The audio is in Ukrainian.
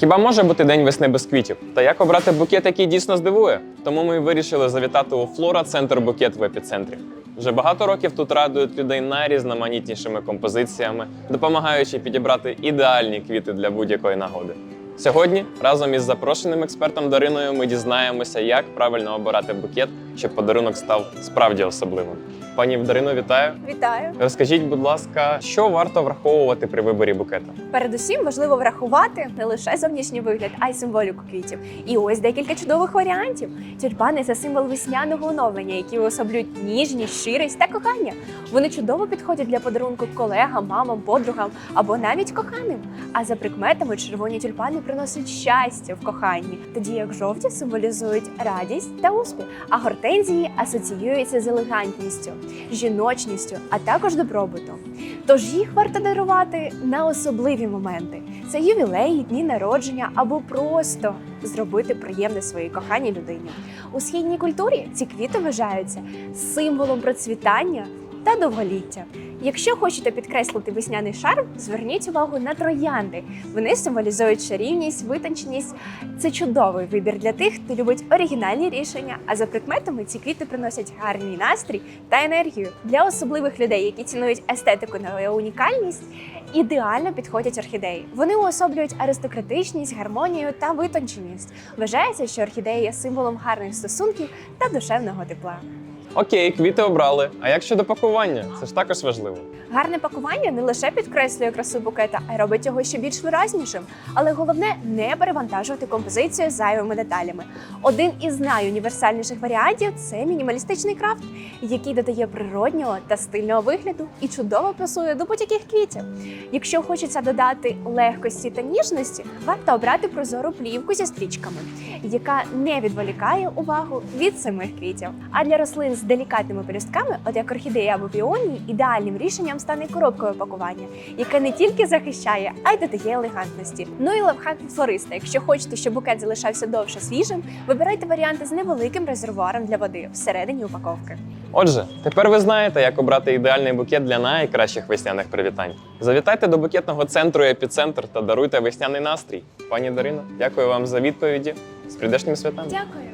Хіба може бути день весни без квітів? Та як обрати букет, який дійсно здивує? Тому ми вирішили завітати у Флора Центр Букет в епіцентрі. Вже багато років тут радують людей найрізноманітнішими композиціями, допомагаючи підібрати ідеальні квіти для будь-якої нагоди. Сьогодні разом із запрошеним експертом Дариною ми дізнаємося, як правильно обирати букет, щоб подарунок став справді особливим. Пані Дарино, вітаю! Вітаю! Розкажіть, будь ласка, що варто враховувати при виборі букета? Передусім важливо врахувати не лише зовнішній вигляд, а й символіку квітів. І ось декілька чудових варіантів. Тюльпани це символ весняного оновлення, які уособлюють ніжність, щирість та кохання. Вони чудово підходять для подарунку колегам, мамам, подругам або навіть коханим. А за прикметами червоні тюльпани приносять щастя в коханні, тоді як жовті символізують радість та успіх, а гортензії асоціюються з елегантністю, жіночністю, а також добробутом. Тож їх варто дарувати на особливі моменти. Це ювілеї, дні народження або просто зробити приємне своїй коханій людині. У східній культурі ці квіти вважаються символом процвітання та довголіття. Якщо хочете підкреслити весняний шарм, зверніть увагу на троянди. Вони символізують чарівність, витонченість. Це чудовий вибір для тих, хто любить оригінальні рішення. А за прикметами ці квіти приносять гарний настрій та енергію для особливих людей, які цінують естетику та унікальність. Ідеально підходять орхідеї. Вони уособлюють аристократичність, гармонію та витонченість. Вважається, що орхідея є символом гарних стосунків та душевного тепла. Окей, квіти обрали. А як щодо пакування? Це ж також важливо. Гарне пакування не лише підкреслює красу букета, а й робить його ще більш виразнішим. Але головне не перевантажувати композицію зайвими деталями. Один із найуніверсальніших варіантів це мінімалістичний крафт, який додає природнього та стильного вигляду і чудово пасує до будь-яких квітів. Якщо хочеться додати легкості та ніжності, варто обрати прозору плівку зі стрічками, яка не відволікає увагу від самих квітів. А для рослин з делікатними пелюстками, от як орхідеї або піонії, ідеальним рішенням стане коробкове пакування, яке не тільки захищає, а й додає елегантності. Ну і лайфхак флориста. Якщо хочете, щоб букет залишався довше свіжим, вибирайте варіанти з невеликим резервуаром для води всередині упаковки. Отже, тепер ви знаєте, як обрати ідеальний букет для найкращих весняних привітань. Завітайте до букетного центру «Епіцентр» та даруйте весняний настрій. Пані Дарино, дякую вам за відповіді. З прийдешніми святами. Дякую.